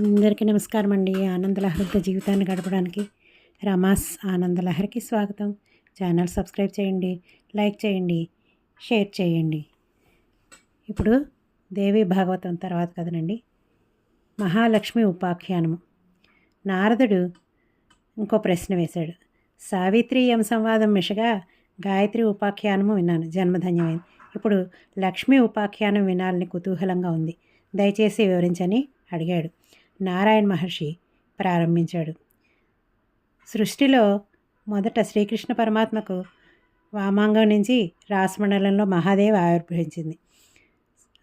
అందరికీ నమస్కారం అండి ఆనందలహరితో జీవితాన్ని గడపడానికి రమాస్ ఆనందలహరికి స్వాగతం. ఛానల్ సబ్స్క్రైబ్ చేయండి లైక్ చేయండి షేర్ చేయండి. ఇప్పుడు దేవి భాగవతం తర్వాత కదనండి మహాలక్ష్మి ఉపాఖ్యానము. నారదుడు ఇంకో ప్రశ్న వేశాడు. సావిత్రి యం సంవాదం మిషగా? గాయత్రి ఉపాఖ్యానము విన్నాను. జన్మధన్యమైంది. ఇప్పుడు లక్ష్మి ఉపాఖ్యానం వినాలని కుతూహలంగా ఉంది. దయచేసి వివరించని అడిగాడు. నారాయణ మహర్షి ప్రారంభించాడు. సృష్టిలో మొదట శ్రీకృష్ణ పరమాత్మకు వామాంగం నుంచి రాసమండలంలో మహాదేవ్ ఆవిర్భవించింది.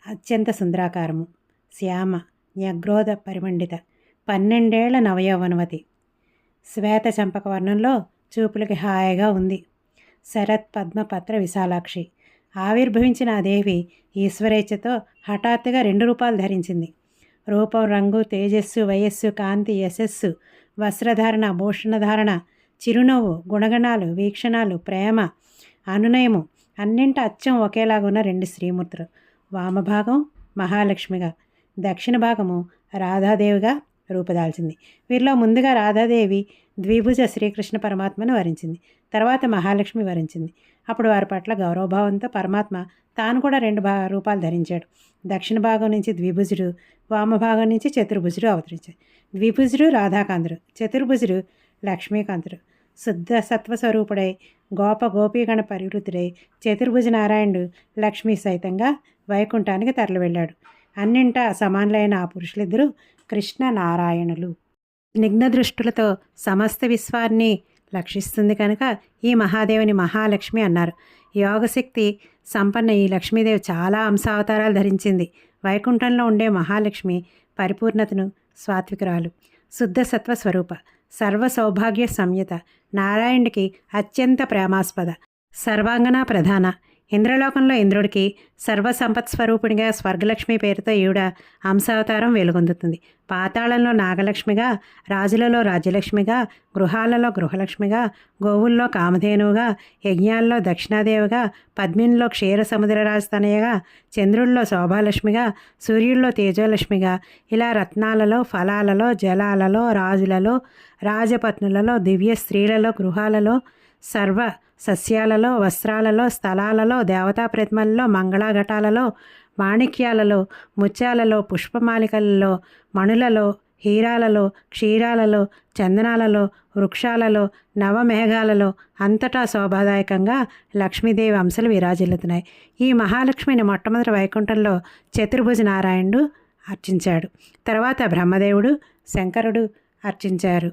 అత్యంత సుందరాకారము శ్యామ న్యగ్రోధ పరిమండిత పన్నెండేళ్ళ నవయౌవనవతి. శ్వేత చంపక వర్ణంలో చూపులకి హాయిగా ఉంది. శరత్ పద్మపత్ర విశాలాక్షి. ఆవిర్భవించిన ఆ దేవి ఈశ్వరేచ్ఛతో హఠాత్తుగా రెండు రూపాలు ధరించింది. రూపం రంగు తేజస్సు వయస్సు కాంతి యశస్సు వస్త్రధారణ భూషణధారణ చిరునవ్వు గుణగణాలు వీక్షణాలు ప్రేమ అనునయము అన్నింటి అచ్చం ఒకేలాగున్న రెండు శ్రీమూర్తులు. వామభాగం మహాలక్ష్మిగా దక్షిణ భాగము రాధాదేవిగా రూపుదాల్చింది. వీరిలో ముందుగా రాధాదేవి ద్విభుజ శ్రీకృష్ణ పరమాత్మను వరించింది. తర్వాత మహాలక్ష్మి వరించింది. అప్పుడు వారి పట్ల గౌరవభావంతో పరమాత్మ తాను కూడా రెండు భా రూపాలు ధరించాడు. దక్షిణ భాగం నుంచి ద్విభుజుడు వామభాగం నుంచి చతుర్భుజుడు అవతరించాడు. ద్విభుజుడు రాధాకాంతుడు చతుర్భుజుడు లక్ష్మీకాంతుడు. శుద్ధ సత్వస్వరూపుడై గోప గోపీగణ పరివృతుడై చతుర్భుజ నారాయణుడు లక్ష్మీ సైతంగా వైకుంఠానికి తరలి వెళ్ళాడు. అన్నింటా సమానులైన ఆ పురుషులిద్దరూ కృష్ణ నారాయణులు నిఘ్న దృష్టులతో సమస్త విశ్వాన్ని లక్షిస్తుంది కనుక ఈ మహాదేవుని మహాలక్ష్మి అన్నారు. యోగశక్తి సంపన్న ఈ లక్ష్మీదేవి చాలా అంశావతారాలు ధరించింది. వైకుంఠంలో ఉండే మహాలక్ష్మి పరిపూర్ణతను స్వాత్వికురాలు. శుద్ధ సత్వ స్వరూప సర్వ సౌభాగ్య సంయుత నారాయణుడికి అత్యంత ప్రేమాస్పద సర్వాంగన ప్రధాన ఇంద్రలోకంలో ఇంద్రుడికి సర్వసంపత్ స్వరూపునిగా స్వర్గలక్ష్మి పేరుతో ఈవిడ అంశావతారం వెలుగొందుతుంది. పాతాళంలో నాగలక్ష్మిగా రాజులలో రాజ్యలక్ష్మిగా గృహాలలో గృహలక్ష్మిగా గోవుల్లో కామధేనువుగా యజ్ఞాల్లో దక్షిణాదేవిగా పద్మినిలో క్షీర సముద్ర సముద్రరాజతనయగా చంద్రుల్లో శోభాలక్ష్మిగా సూర్యుల్లో తేజోలక్ష్మిగా ఇలా రత్నాలలో ఫలాలలో జలాలలో రాజులలో రాజపత్నులలో దివ్య స్త్రీలలో గృహాలలో సర్వ సస్యాలలో వస్త్రాలలో స్థలాలలో దేవతా ప్రతిమలలో మంగళాఘటాలలో మాణిక్యాలలో ముత్యాలలో పుష్పమాలికలలో మణులలో హీరాలలో క్షీరాలలో చందనాలలో వృక్షాలలో నవమేఘాలలో అంతటా శోభాదాయకంగా లక్ష్మీదేవి అంశలు విరాజిల్లుతున్నాయి. ఈ మహాలక్ష్మిని మొట్టమొదటి వైకుంఠంలో చతుర్భుజ నారాయణుడు అర్చించాడు. తర్వాత బ్రహ్మదేవుడు శంకరుడు అర్చించారు.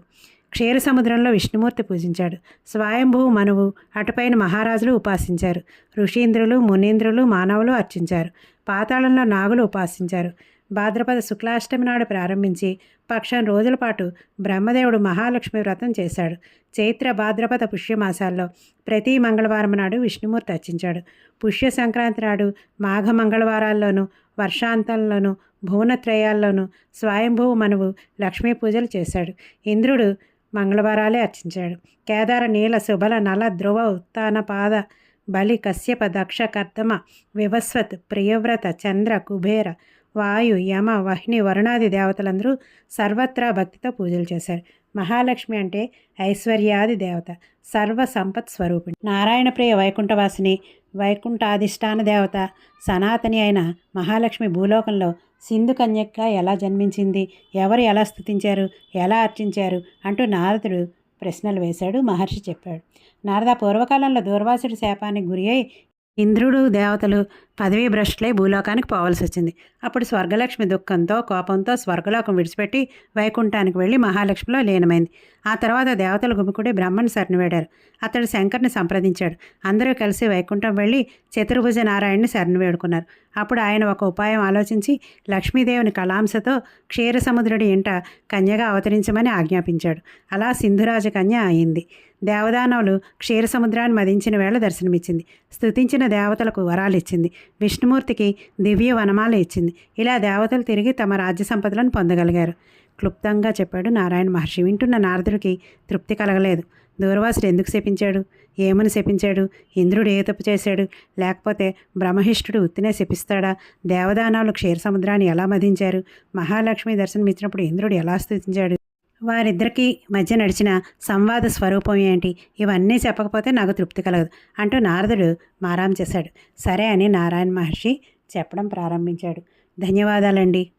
క్షీర సముద్రంలో విష్ణుమూర్తి పూజించాడు. స్వయంభూ మనువు అటుపైన మహారాజులు ఉపాసించారు. ఋషీంద్రులు మునీంద్రులు మానవులు అర్చించారు. పాతాళంలో నాగులు ఉపాసించారు. భాద్రపద శుక్లాష్టమి నాడు ప్రారంభించి పక్షం రోజుల పాటు బ్రహ్మదేవుడు మహాలక్ష్మి వ్రతం చేశాడు. చైత్ర భాద్రపద పుష్యమాసాల్లో ప్రతి మంగళవారం నాడు విష్ణుమూర్తి అర్చించాడు. పుష్య సంక్రాంతి నాడు మాఘ మంగళవారాల్లోనూ వర్షాంతంలోనూ భువనత్రయాల్లోనూ స్వయంభూ మనువు లక్ష్మీ పూజలు చేశాడు. ఇంద్రుడు మంగళవారాలే అర్చించాడు. కేదార నీల శుభల నల ధ్రువ ఉత్తాన పాద బలి కశ్యప దక్ష కర్దమ వివస్వత్ ప్రియవ్రత చంద్ర కుబేర వాయు యమ వహ్ని వరుణాది దేవతలందరూ సర్వత్రా భక్తితో పూజలు చేశారు. మహాలక్ష్మి అంటే ఐశ్వర్యాది దేవత సర్వ సంపత్ స్వరూపిణి. నారాయణ ప్రియ వైకుంఠవాసిని వైకుంఠాధిష్టాన దేవత సనాతని అయిన మహాలక్ష్మి భూలోకంలో సింధు కన్యక్క ఎలా జన్మించింది? ఎవరు ఎలా స్థుతించారు? ఎలా అర్చించారు? అంటూ నారదుడు ప్రశ్నలు వేశాడు. మహర్షి చెప్పాడు. నారద పూర్వకాలంలో దూర్వాసుడి శాపానికి గురి అయి ఇంద్రుడు దేవతలు పదవీ భ్రష్టులై భూలోకానికి పోవాల్సి వచ్చింది అప్పుడు స్వర్గలక్ష్మి దుఃఖంతో కోపంతో స్వర్గలోకం విడిచిపెట్టి వైకుంఠానికి వెళ్ళి మహాలక్ష్మిలో లీనమైంది. ఆ తర్వాత దేవతలు గుమికుడి బ్రహ్మను శరణివేడారు అతడు శంకర్ని సంప్రదించాడు. అందరూ కలిసి వైకుంఠం వెళ్ళి చతుర్భుజ నారాయణని శరణి వేడుకున్నారు. అప్పుడు ఆయన ఒక ఉపాయం ఆలోచించి లక్ష్మీదేవిని కళాంశతో క్షీరసముద్రుడి ఇంట కన్యగా అవతరించమని ఆజ్ఞాపించాడు. అలా సింధురాజ కన్య అయింది. దేవదానవులు క్షీరసముద్రాన్ని మదించిన వేళ దర్శనమిచ్చింది. స్తుతించిన దేవతలకు వరాలు ఇచ్చింది విష్ణుమూర్తికి దివ్య వనమాలు ఇచ్చింది. ఇలా దేవతలు తిరిగి తమ రాజ్య సంపదలను పొందగలిగారు. క్లుప్తంగా చెప్పాడు నారాయణ మహర్షి. వింటున్న నారదుడికి తృప్తి కలగలేదు. దూర్వాసుడు ఎందుకు శపించాడు? ఏమని శపించాడు? ఇంద్రుడు ఏ తప్పు చేశాడు? లేకపోతే బ్రహ్మహిష్ఠుడు ఉత్తినే శపిస్తాడా? దేవదానాలు క్షీర సముద్రాన్ని ఎలా మధించారు మహాలక్ష్మి దర్శనం ఇచ్చినప్పుడు ఇంద్రుడు ఎలా స్థుతించాడు వారిద్దరికీ మధ్య నడిచిన సంవాద స్వరూపం ఏంటి? ఇవన్నీ చెప్పకపోతే నాకు తృప్తి కలగదు. అంటూ నారదుడు మారాం చేశాడు. సరే అని నారాయణ మహర్షి చెప్పడం ప్రారంభించాడు. ధన్యవాదాలండి.